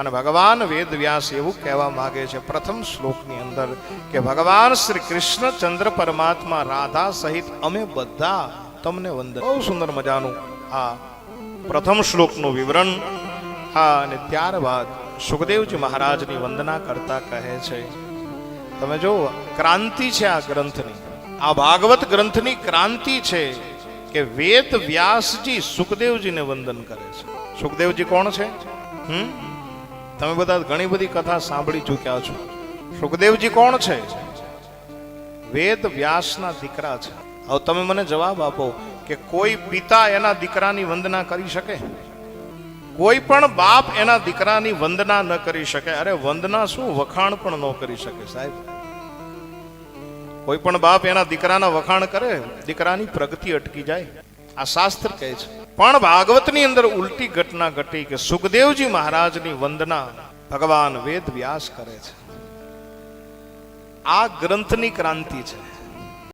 અને ભગવાન વેદ વ્યાસ એવું કહેવા માગે છે, પ્રથમ શ્લોકની અંદર કે, ભગવાન શ્રી કૃષ્ણચંદ્ર પરમાત્મા રાધા સહિત અમે બધા તમને વંદન. બહુ સુંદર મજાનું આ પ્રથમ શ્લોકનું વિવરણ. હા, અને ત્યારબાદ સુખદેવજી મહારાજની વંદના કરતા કહે છે, તમે જો, ક્રાંતિ છે આ ગ્રંથની. આ ભાગવત ગ્રંથની ક્રાંતિ છે કે વેદ વ્યાસજી સુખદેવજીને વંદન કરે છે. સુખદેવજી કોણ છે? હમ? તમે બધા ઘણી બધી કથા સાંભળી ચૂક્યા છો. સુખદેવજી કોણ છે? વેદ વ્યાસના દીકરા છે. હવે તમે મને જવાબ આપો કે કોઈ પિતા એના દીકરાની વંદના કરી શકે? કોઈ પણ બાપ એના દીકરાની વંદના ન કરી શકે. અરે વંદના શું? વખાણ પણ ન કરી શકે સાહેબ. કોઈ પણ બાપ એના દીકરાના વખાણ કરે, દીકરાની પ્રગતિ અટકી જાય. આ શાસ્ત્ર કહે છે. પણ ભાગવતની અંદર ઉલટી ઘટના ઘટી કે સુખદેવજી મહારાજની વંદના ભગવાન વેદ વ્યાસ કરે છે. આ ગ્રંથની ક્રાંતિ છે.